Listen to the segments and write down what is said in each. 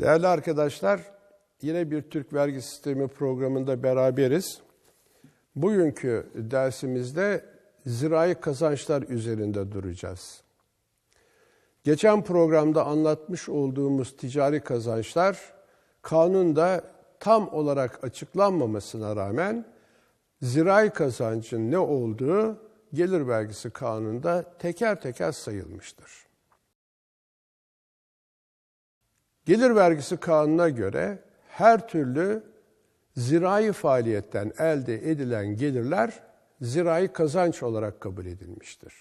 Değerli arkadaşlar, yine bir Türk Vergi Sistemi programında beraberiz. Bugünkü dersimizde zirai kazançlar üzerinde duracağız. Geçen programda anlatmış olduğumuz ticari kazançlar kanunda tam olarak açıklanmamasına rağmen zirai kazancın ne olduğu gelir vergisi kanununda teker teker sayılmıştır. Gelir vergisi kanununa göre her türlü zirai faaliyetten elde edilen gelirler zirai kazanç olarak kabul edilmiştir.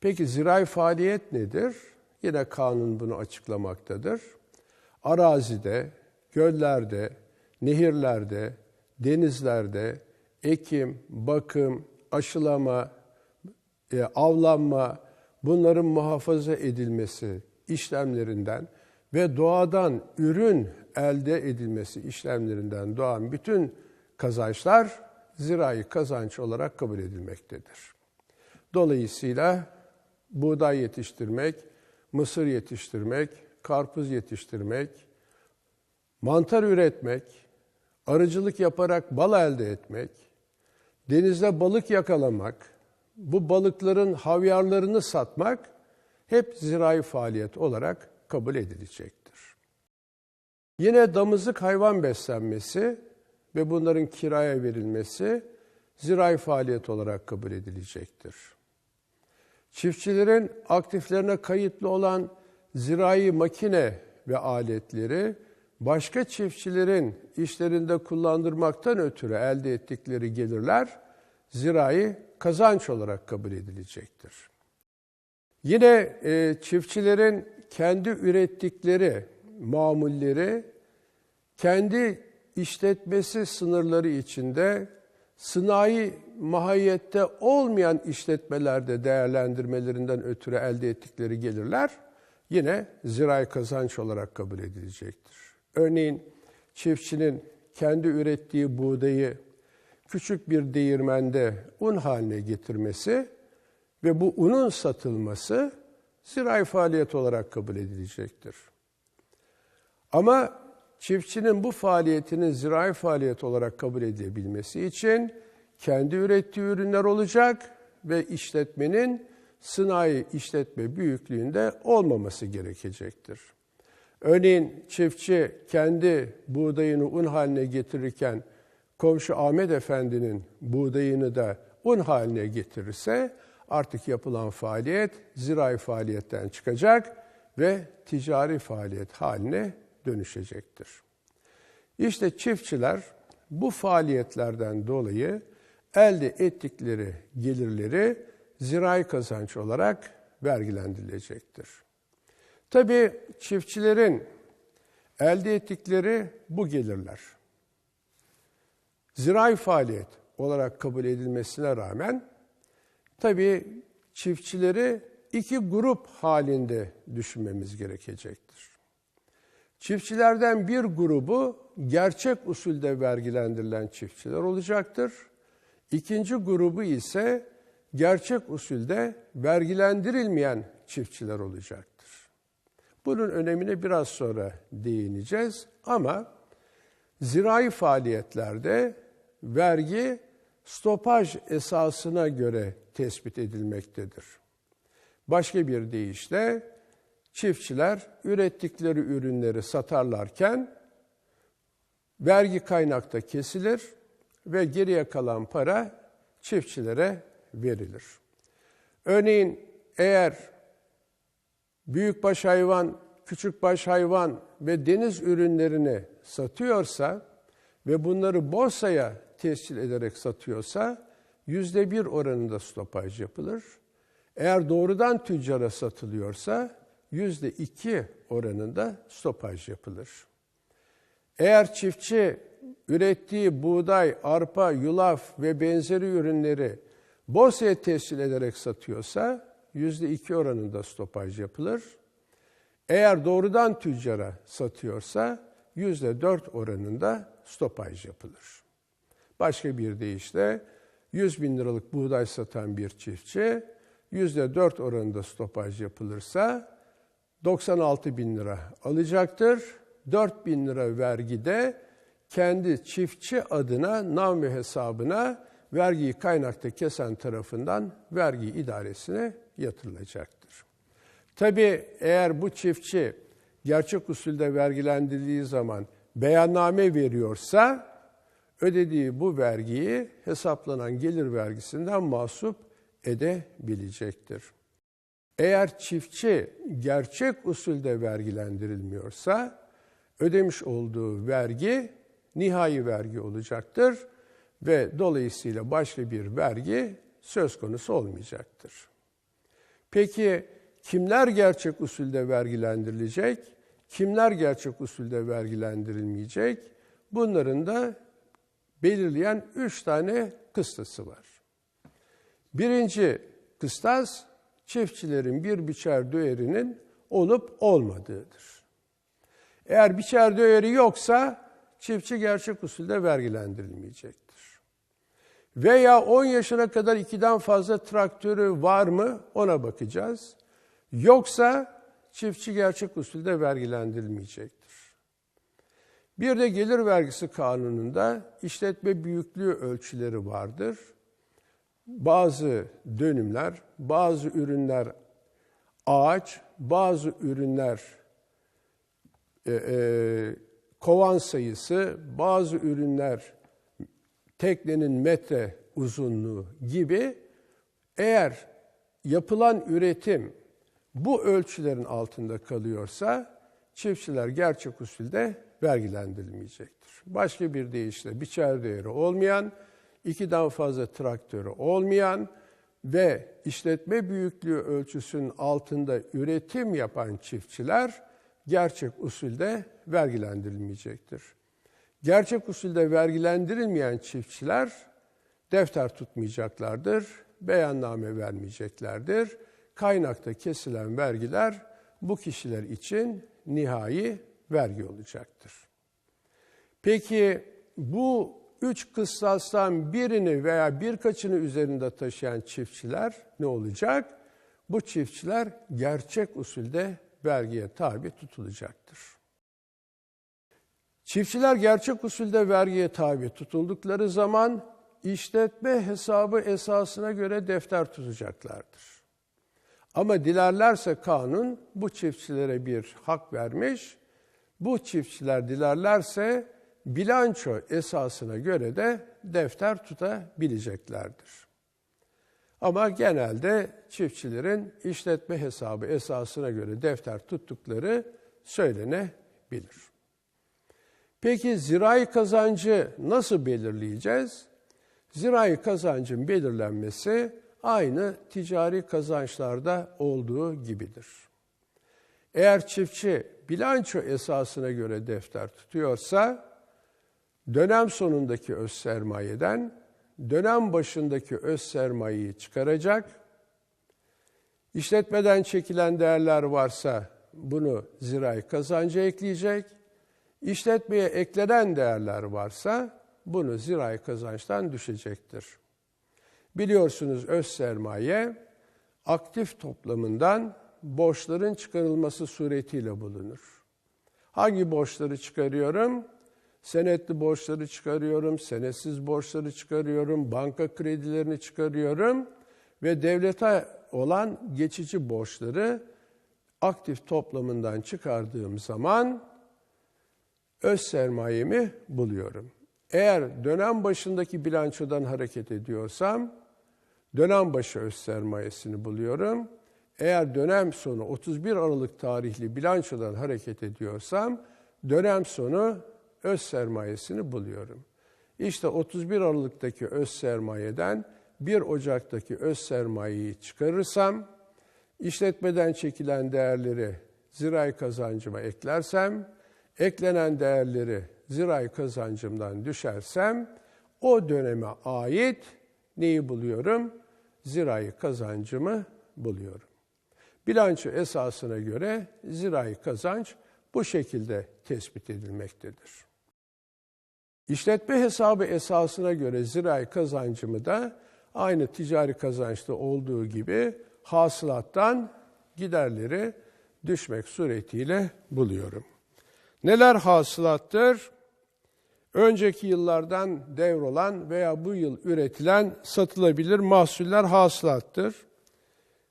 Peki zirai faaliyet nedir? Yine kanun bunu açıklamaktadır. Arazide, göllerde, nehirlerde, denizlerde ekim, bakım, aşılama, e, avlanma, bunların muhafaza edilmesi işlemlerinden ve doğadan ürün elde edilmesi işlemlerinden doğan bütün kazançlar zirai kazanç olarak kabul edilmektedir. Dolayısıyla buğday yetiştirmek, mısır yetiştirmek, karpuz yetiştirmek, mantar üretmek, arıcılık yaparak bal elde etmek, denizde balık yakalamak, bu balıkların havyarlarını satmak hep zirai faaliyet olarak kabul edilecektir. Yine damızlık hayvan beslenmesi ve bunların kiraya verilmesi zirai faaliyet olarak kabul edilecektir. Çiftçilerin aktiflerine kayıtlı olan zirai makine ve aletleri başka çiftçilerin işlerinde kullandırmaktan ötürü elde ettikleri gelirler zirai kazanç olarak kabul edilecektir. Yine e, çiftçilerin kendi ürettikleri mamulleri kendi işletmesi sınırları içinde sınai mahiyette olmayan işletmelerde değerlendirmelerinden ötürü elde ettikleri gelirler yine zirai kazanç olarak kabul edilecektir. Örneğin çiftçinin kendi ürettiği buğdayı küçük bir değirmende un haline getirmesi ve bu unun satılması zirai faaliyet olarak kabul edilecektir. Ama çiftçinin bu faaliyetinin zirai faaliyet olarak kabul edilebilmesi için kendi ürettiği ürünler olacak ve işletmenin sınai işletme büyüklüğünde olmaması gerekecektir. Örneğin çiftçi kendi buğdayını un haline getirirken komşu Ahmet Efendi'nin buğdayını da un haline getirirse artık yapılan faaliyet zirai faaliyetten çıkacak ve ticari faaliyet haline dönüşecektir. İşte çiftçiler bu faaliyetlerden dolayı elde ettikleri gelirleri zirai kazanç olarak vergilendirilecektir. Tabii çiftçilerin elde ettikleri bu gelirler zirai faaliyet olarak kabul edilmesine rağmen tabii çiftçileri iki grup halinde düşünmemiz gerekecektir. Çiftçilerden bir grubu gerçek usulde vergilendirilen çiftçiler olacaktır. İkinci grubu ise gerçek usulde vergilendirilmeyen çiftçiler olacaktır. Bunun önemine biraz sonra değineceğiz ama zirai faaliyetlerde vergi stopaj esasına göre tespit edilmektedir. Başka bir deyişle çiftçiler ürettikleri ürünleri satarlarken vergi kaynakta kesilir ve geriye kalan para çiftçilere verilir. Örneğin eğer büyükbaş hayvan, küçükbaş hayvan ve deniz ürünlerini satıyorsa ve bunları borsaya tescil ederek satıyorsa yüzde bir oranında stopaj yapılır. Eğer doğrudan tüccara satılıyorsa yüzde iki oranında stopaj yapılır. Eğer çiftçi ürettiği buğday, arpa, yulaf ve benzeri ürünleri borsaya tescil ederek satıyorsa yüzde iki oranında stopaj yapılır. Eğer doğrudan tüccara satıyorsa yüzde dört oranında stopaj yapılır. Başka bir deyişle 100 bin liralık buğday satan bir çiftçi yüzde dört oranında stopaj yapılırsa 96 bin lira alacaktır. 4 bin lira vergide kendi çiftçi adına ve hesabına vergiyi kaynakta kesen tarafından vergi idaresine yatırılacaktır. Tabi eğer bu çiftçi gerçek usulde vergilendirildiği zaman beyanname veriyorsa ödediği bu vergiyi hesaplanan gelir vergisinden mahsup edebilecektir. Eğer çiftçi gerçek usulde vergilendirilmiyorsa ödemiş olduğu vergi nihai vergi olacaktır ve dolayısıyla başka bir vergi söz konusu olmayacaktır. Peki kimler gerçek usulde vergilendirilecek, kimler gerçek usulde vergilendirilmeyecek? Bunların da belirleyen üç tane kıstası var. Birinci kıstas, çiftçilerin bir biçer değerinin olup olmadığıdır. Eğer biçer değeri yoksa çiftçi gerçek usulde vergilendirilmeyecektir. Veya 10 yaşına kadar ikiden fazla traktörü var mı ona bakacağız. Yoksa çiftçi gerçek usulde vergilendirilmeyecektir. Bir de gelir vergisi kanununda işletme büyüklüğü ölçüleri vardır. Bazı dönümler, bazı ürünler ağaç, bazı ürünler e, e, kovan sayısı, bazı ürünler teknenin metre uzunluğu gibi eğer yapılan üretim bu ölçülerin altında kalıyorsa çiftçiler gerçek usulde vergilendirilmeyecektir. Başka bir deyişle biçer değeri olmayan, ikiden fazla traktörü olmayan ve işletme büyüklüğü ölçüsünün altında üretim yapan çiftçiler gerçek usulde vergilendirilmeyecektir. Gerçek usulde vergilendirilmeyen çiftçiler defter tutmayacaklardır, beyanname vermeyeceklerdir. Kaynakta kesilen vergiler bu kişiler için nihai vergi olacaktır. Peki bu üç kıstastan birini veya birkaçını üzerinde taşıyan çiftçiler ne olacak? Bu çiftçiler gerçek usulde vergiye tabi tutulacaktır. Çiftçiler gerçek usulde vergiye tabi tutuldukları zaman işletme hesabı esasına göre defter tutacaklardır. Ama dilerlerse kanun bu çiftçilere bir hak vermiş. Bu çiftçiler dilerlerse bilanço esasına göre de defter tutabileceklerdir. Ama genelde çiftçilerin işletme hesabı esasına göre defter tuttukları söylenebilir. Peki zirai kazancı nasıl belirleyeceğiz? Zirai kazancın belirlenmesi aynı ticari kazançlarda olduğu gibidir. Eğer çiftçi bilanço esasına göre defter tutuyorsa, dönem sonundaki öz sermayeden dönem başındaki öz sermayeyi çıkaracak, işletmeden çekilen değerler varsa bunu zirai kazancı ekleyecek, işletmeye eklenen değerler varsa bunu zirai kazançtan düşecektir. Biliyorsunuz öz sermaye aktif toplamından borçların çıkarılması suretiyle bulunur. Hangi borçları çıkarıyorum? Senetli borçları çıkarıyorum, senetsiz borçları çıkarıyorum, banka kredilerini çıkarıyorum ve devlete olan geçici borçları aktif toplamından çıkardığım zaman öz sermayemi buluyorum. Eğer dönem başındaki bilançodan hareket ediyorsam dönem başı öz sermayesini buluyorum. Eğer dönem sonu 31 Aralık tarihli bilançodan hareket ediyorsam dönem sonu öz sermayesini buluyorum. İşte 31 Aralık'taki öz sermayeden 1 Ocak'taki öz sermayeyi çıkarırsam, işletmeden çekilen değerleri zirai kazancıma eklersem, eklenen değerleri zirai kazancımdan düşersem, o döneme ait neyi buluyorum? Zirai kazancımı buluyorum. Bilanço esasına göre zirai kazanç bu şekilde tespit edilmektedir. İşletme hesabı esasına göre zirai kazancımı da aynı ticari kazançta olduğu gibi hasılattan giderleri düşmek suretiyle buluyorum. Neler hasılattır? Önceki yıllardan devrolan veya bu yıl üretilen satılabilir mahsuller hasılattır.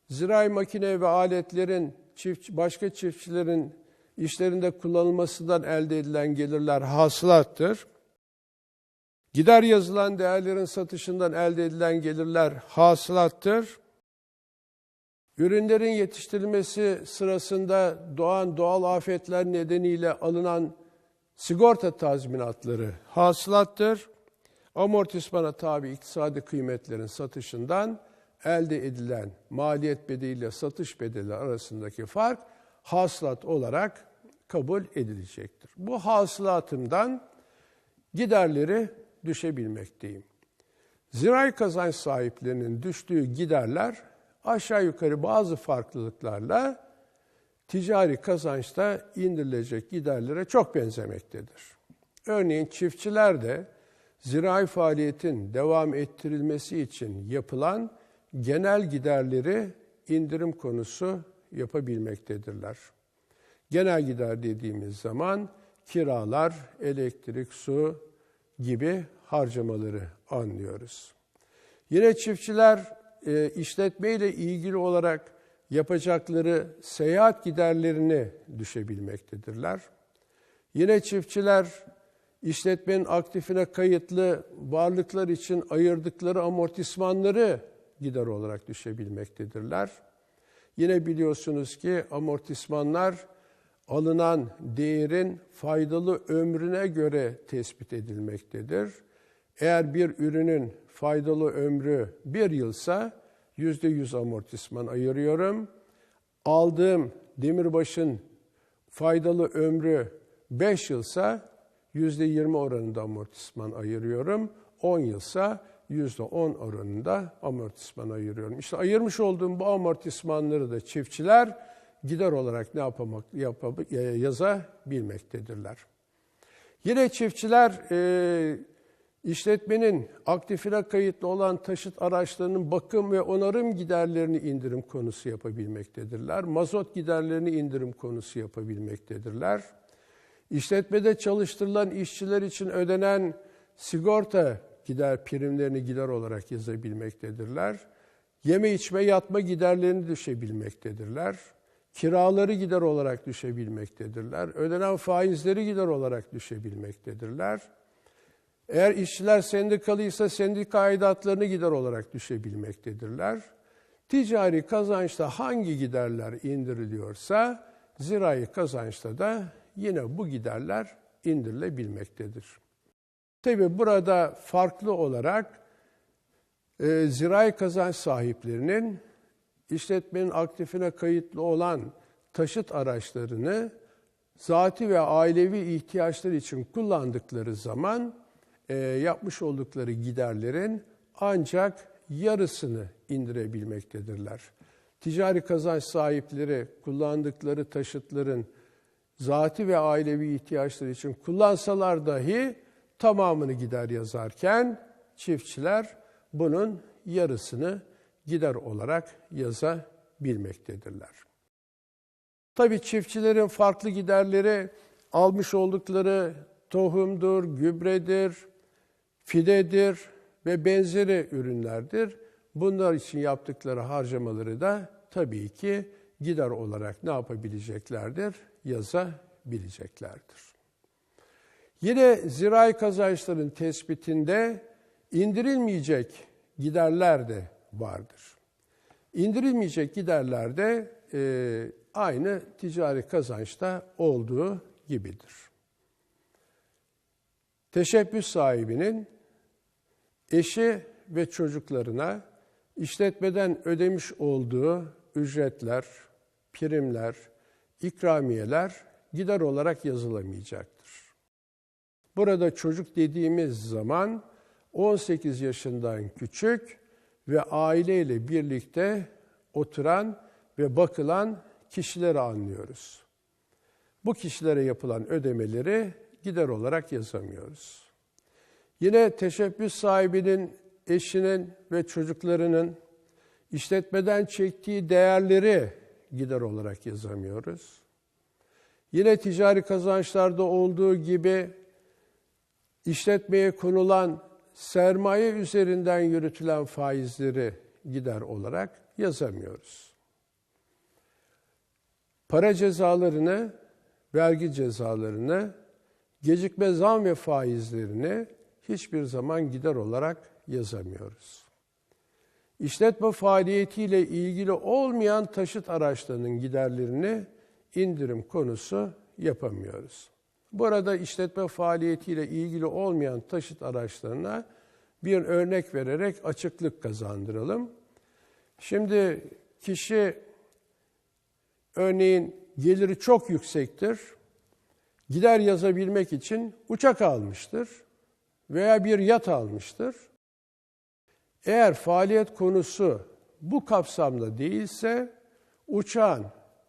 Zirai makine ve aletlerin çift, başka çiftçilerin işlerinde kullanılmasından elde edilen gelirler hasılattır. Gider yazılan değerlerin satışından elde edilen gelirler hasılattır. Ürünlerin yetiştirilmesi sırasında doğan doğal afetler nedeniyle alınan sigorta tazminatları hasılattır. Amortismana tabi iktisadi kıymetlerin satışından elde edilen maliyet bedeliyle satış bedeli arasındaki fark hasılat olarak kabul edilecektir. Bu hasılatımdan giderleri düşebilmekteyim. Zirai kazanç sahiplerinin düştüğü giderler aşağı yukarı bazı farklılıklarla ticari kazançta indirilecek giderlere çok benzemektedir. Örneğin çiftçiler de zirai faaliyetin devam ettirilmesi için yapılan genel giderleri indirim konusu yapabilmektedirler. Genel gider dediğimiz zaman kiralar, elektrik, su gibi harcamaları anlıyoruz. Yine çiftçiler e, işletme ile ilgili olarak yapacakları seyahat giderlerini düşebilmektedirler. Yine çiftçiler işletmenin aktifine kayıtlı varlıklar için ayırdıkları amortismanları gider olarak düşebilmektedirler. Yine biliyorsunuz ki amortismanlar alınan değerin faydalı ömrüne göre tespit edilmektedir. Eğer bir ürünün faydalı ömrü bir yılsa yüzde yüz amortisman ayırıyorum. Aldığım demirbaşın faydalı ömrü beş yılsa yüzde yirmi oranında amortisman ayırıyorum. On yılsa yüzde on oranında amortisman ayırıyorum. İşte ayırmış olduğum bu amortismanları da çiftçiler gider olarak ne yapamak, yapab, e, yazabilmektedirler. Yine çiftçiler e, İşletmenin aktifine kayıtlı olan taşıt araçlarının bakım ve onarım giderlerini indirim konusu yapabilmektedirler. Mazot giderlerini indirim konusu yapabilmektedirler. İşletmede çalıştırılan işçiler için ödenen sigorta gider primlerini gider olarak yazabilmektedirler. Yeme içme yatma giderlerini düşebilmektedirler. Kiraları gider olarak düşebilmektedirler. Ödenen faizleri gider olarak düşebilmektedirler. Eğer işçiler sendikalıysa sendika aidatlarını gider olarak düşebilmektedirler. Ticari kazançta hangi giderler indiriliyorsa zirai kazançta da yine bu giderler indirilebilmektedir. Tabi burada farklı olarak e, zirai kazanç sahiplerinin işletmenin aktifine kayıtlı olan taşıt araçlarını zati ve ailevi ihtiyaçlar için kullandıkları zaman e, yapmış oldukları giderlerin ancak yarısını indirebilmektedirler. Ticari kazanç sahipleri kullandıkları taşıtların zati ve ailevi ihtiyaçları için kullansalar dahi tamamını gider yazarken çiftçiler bunun yarısını gider olarak yazabilmektedirler. Tabii çiftçilerin farklı giderleri almış oldukları tohumdur, gübredir, fidedir ve benzeri ürünlerdir. Bunlar için yaptıkları harcamaları da tabii ki gider olarak ne yapabileceklerdir? Yazabileceklerdir. Yine zirai kazançların tespitinde indirilmeyecek giderler de vardır. İndirilmeyecek giderler de e, aynı ticari kazançta olduğu gibidir. Teşebbüs sahibinin eşi ve çocuklarına işletmeden ödemiş olduğu ücretler, primler, ikramiyeler gider olarak yazılamayacaktır. Burada çocuk dediğimiz zaman 18 yaşından küçük ve aileyle birlikte oturan ve bakılan kişileri anlıyoruz. Bu kişilere yapılan ödemeleri gider olarak yazamıyoruz. Yine teşebbüs sahibinin eşinin ve çocuklarının işletmeden çektiği değerleri gider olarak yazamıyoruz. Yine ticari kazançlarda olduğu gibi işletmeye konulan sermaye üzerinden yürütülen faizleri gider olarak yazamıyoruz. Para cezalarını, vergi cezalarını, gecikme zam ve faizlerini hiçbir zaman gider olarak yazamıyoruz. İşletme faaliyetiyle ilgili olmayan taşıt araçlarının giderlerini indirim konusu yapamıyoruz. Burada işletme faaliyetiyle ilgili olmayan taşıt araçlarına bir örnek vererek açıklık kazandıralım. Şimdi kişi örneğin geliri çok yüksektir. Gider yazabilmek için uçak almıştır veya bir yat almıştır. Eğer faaliyet konusu bu kapsamda değilse uçağın,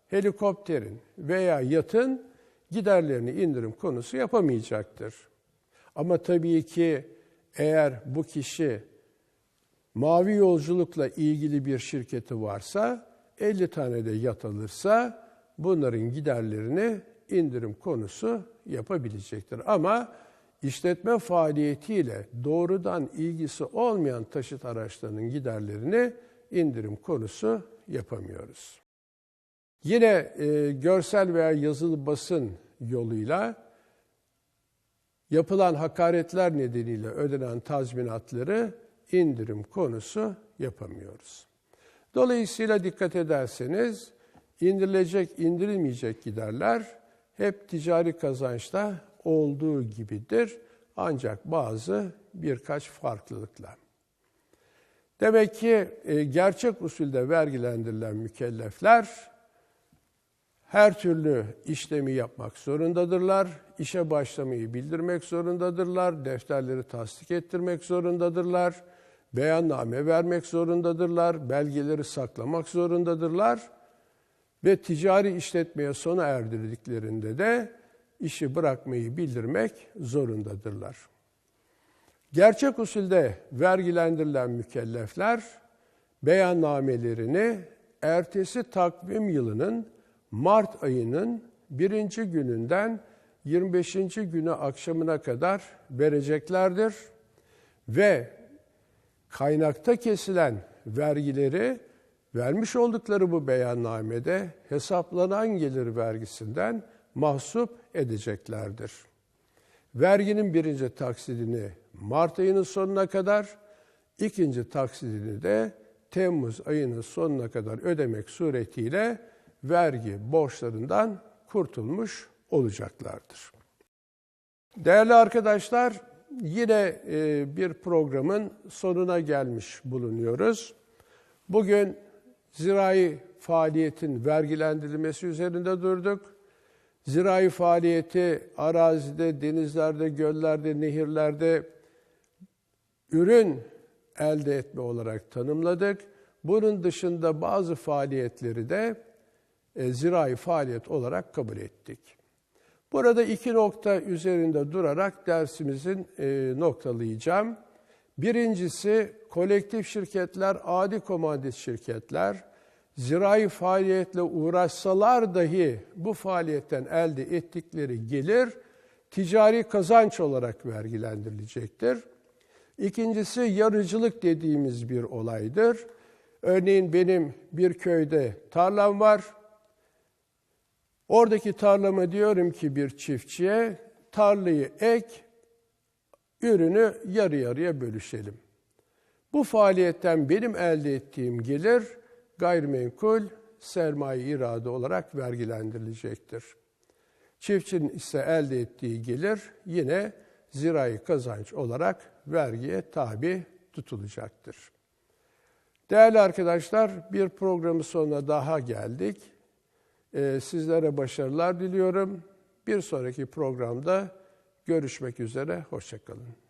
helikopterin veya yatın giderlerini indirim konusu yapamayacaktır. Ama tabii ki eğer bu kişi mavi yolculukla ilgili bir şirketi varsa 50 tane de yat alırsa bunların giderlerini indirim konusu yapabilecektir. Ama işletme faaliyetiyle doğrudan ilgisi olmayan taşıt araçlarının giderlerini indirim konusu yapamıyoruz. Yine e, görsel veya yazılı basın yoluyla yapılan hakaretler nedeniyle ödenen tazminatları indirim konusu yapamıyoruz. Dolayısıyla dikkat ederseniz indirilecek, indirilmeyecek giderler hep ticari kazançta olduğu gibidir. Ancak bazı birkaç farklılıkla. Demek ki e, gerçek usulde vergilendirilen mükellefler her türlü işlemi yapmak zorundadırlar. İşe başlamayı bildirmek zorundadırlar. Defterleri tasdik ettirmek zorundadırlar. Beyanname vermek zorundadırlar. Belgeleri saklamak zorundadırlar. Ve ticari işletmeye sona erdirdiklerinde de işi bırakmayı bildirmek zorundadırlar. Gerçek usulde vergilendirilen mükellefler beyannamelerini ertesi takvim yılının Mart ayının birinci gününden 25. günü akşamına kadar vereceklerdir ve kaynakta kesilen vergileri vermiş oldukları bu beyannamede hesaplanan gelir vergisinden mahsup edeceklerdir. Verginin birinci taksidini Mart ayının sonuna kadar, ikinci taksidini de Temmuz ayının sonuna kadar ödemek suretiyle vergi borçlarından kurtulmuş olacaklardır. Değerli arkadaşlar, yine e, bir programın sonuna gelmiş bulunuyoruz. Bugün zirai faaliyetin vergilendirilmesi üzerinde durduk. Zirai faaliyeti arazide, denizlerde, göllerde, nehirlerde ürün elde etme olarak tanımladık. Bunun dışında bazı faaliyetleri de e, zirai faaliyet olarak kabul ettik. Burada iki nokta üzerinde durarak dersimizin e, noktalayacağım. Birincisi kolektif şirketler, adi komandit şirketler, zirai faaliyetle uğraşsalar dahi bu faaliyetten elde ettikleri gelir ticari kazanç olarak vergilendirilecektir. İkincisi yarıcılık dediğimiz bir olaydır. Örneğin benim bir köyde tarlam var. Oradaki tarlama diyorum ki bir çiftçiye tarlayı ek, ürünü yarı yarıya bölüşelim. Bu faaliyetten benim elde ettiğim gelir gayrimenkul sermaye irade olarak vergilendirilecektir. Çiftçinin ise elde ettiği gelir yine zirai kazanç olarak vergiye tabi tutulacaktır. Değerli arkadaşlar, bir programın sonuna daha geldik. Ee, sizlere başarılar diliyorum. Bir sonraki programda görüşmek üzere, hoşçakalın.